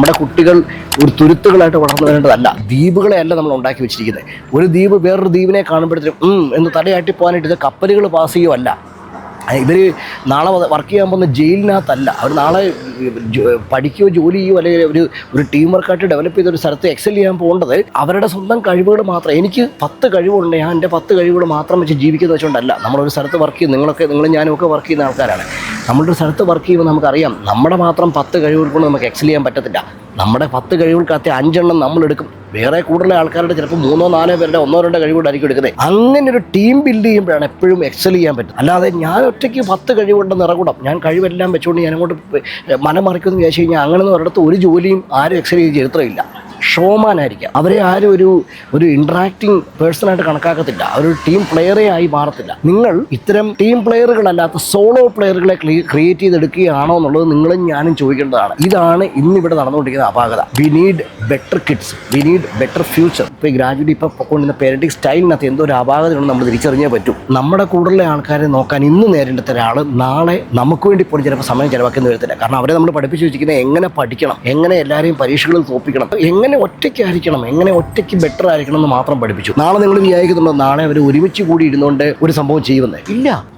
നമ്മുടെ കുട്ടികൾ ഒരു തുരുത്തുകളായിട്ട് വളർന്നു വരേണ്ടതല്ല ദ്വീപുകളെയല്ല നമ്മൾ ഉണ്ടാക്കി വെച്ചിരിക്കുന്നത്. ഒരു ദ്വീപ് വേറൊരു ദ്വീപിനെ കാണുമ്പോഴത്തേക്കും എന്ന് തലയാട്ടി പോകാനായിട്ട് ഇത് കപ്പലുകൾ പാസ് ചെയ്യുമല്ല ഇവർ നാളെ വർക്ക് ചെയ്യാൻ പോകുന്ന ജയിലിനകത്തല്ല. അവർ നാളെ പഠിക്കുകയോ ജോലി ചെയ്യുകയോ അല്ലെങ്കിൽ ഒരു ഒരു ടീം വർക്കായിട്ട് ഡെവലപ്പ് ചെയ്ത ഒരു സ്ഥലത്ത് എക്സൽ ചെയ്യാൻ പോകേണ്ടത് അവരുടെ സ്വന്തം കഴിവുകൾ മാത്രം. എനിക്ക് പത്ത് കഴിവുണ്ട്. ഞാൻ എന്റെ പത്ത് കഴിവുകൾ മാത്രം വെച്ച് ജീവിക്കുന്നത് വെച്ചുകൊണ്ടല്ല നമ്മളൊരു സ്ഥലത്ത് വർക്ക് ചെയ്യും നിങ്ങളൊക്കെ നിങ്ങളും ഞാനും ഒക്കെ വർക്ക് ചെയ്യുന്ന ആൾക്കാരാണ്. നമ്മളൊരു സ്ഥലത്ത് വർക്ക് ചെയ്യുമ്പോൾ നമുക്കറിയാം നമ്മുടെ മാത്രം പത്ത് കഴിവുകൾ കൊണ്ട് നമുക്ക് എക്സൽ ചെയ്യാൻ പറ്റത്തില്ല. നമ്മുടെ പത്ത് കഴിവുകൾക്കകത്ത് അഞ്ചെണ്ണം നമ്മൾ എടുക്കും. വേറെ കൂടുതൽ ആൾക്കാരുടെ ചിലപ്പോൾ മൂന്നോ നാലോ പേരുടെ ഒന്നോ രണ്ടോ കഴിവുകൊണ്ടായിരിക്കും എടുക്കുന്നത്. അങ്ങനെ ഒരു ടീം ബിൽഡ് ചെയ്യുമ്പോഴാണ് എപ്പോഴും എക്സൽ ചെയ്യാൻ പറ്റും അല്ലാതെ ഞാൻ ഒറ്റയ്ക്ക് പത്ത് കഴിവുണ്ടെന്ന് ഇറങ്ങണം ഞാൻ കഴിവെല്ലാം വെച്ചുകൊണ്ട് ഞാൻ അങ്ങോട്ട് മനം മറിക്കുന്നു വിചാരിച്ചു കഴിഞ്ഞാൽ അങ്ങനെ ഒരിടത്ത് ഒരു ജോലിയും ആരും എക്സൽ ചെയ്ത് ചരിത്രമില്ല ഷോമാനായിരിക്കാം. അവരെ ആരും ഒരു ഒരു ഇൻട്രാക്ടിങ് പേഴ്സണായിട്ട് കണക്കാക്കത്തില്ല. അവരൊരു ടീം പ്ലെയറേ ആയി മാറത്തില്ല. നിങ്ങൾ ഇത്തരം ടീം പ്ലെയറുകളല്ലാത്ത സോളോ പ്ലെയറുകളെ ക്രിയേറ്റ് ചെയ്തെടുക്കുകയാണോ എന്നുള്ളത് നിങ്ങളും ഞാനും ചോദിക്കേണ്ടതാണ്. ഇതാണ് ഇന്നിവിടെ നടന്നുകൊണ്ടിരിക്കുന്ന അപാകത. We need better kids we need better future ഇപ്പോൾ ഈ ഗ്രാജുവേറ്റ് ഇപ്പോൾ പൊക്കൊണ്ടിരുന്ന പേരന്റിങ് സ്റ്റൈലിനകത്ത് എന്തോ ഒരു അപാകതയുണ്ടെന്ന് നമ്മൾ തിരിച്ചറിഞ്ഞേ പറ്റും. നമ്മുടെ കൂടുതലുള്ള ആൾക്കാരെ നോക്കാൻ ഇന്ന് നേരിടുന്ന ഒരാൾ നാളെ നമുക്ക് വേണ്ടി പോലും ചിലപ്പോൾ സമയം ചിലവാക്കുന്ന വരത്തില്ല. കാരണം അവരെ നമ്മൾ പഠിപ്പിച്ചു വെച്ചിരിക്കുന്നത് എങ്ങനെ പഠിക്കണം? എങ്ങനെ എല്ലാവരെയും പരീക്ഷകളിൽ തോപ്പിക്കണം എങ്ങനെ ഒറ്റയ്ക്കായിരിക്കണം എങ്ങനെ ഒറ്റയ്ക്ക് ബെറ്റർ ആയിരിക്കണം എന്ന് മാത്രം പഠിപ്പിച്ചു. നാളെ നിങ്ങൾ വിചാരിക്കുന്നുണ്ടോ നാളെ അവർ ഒരുമിച്ച് കൂടി ഇരുന്നുകൊണ്ട് ഒരു സംഭവം ചെയ്യുമെന്ന്. ഇല്ല.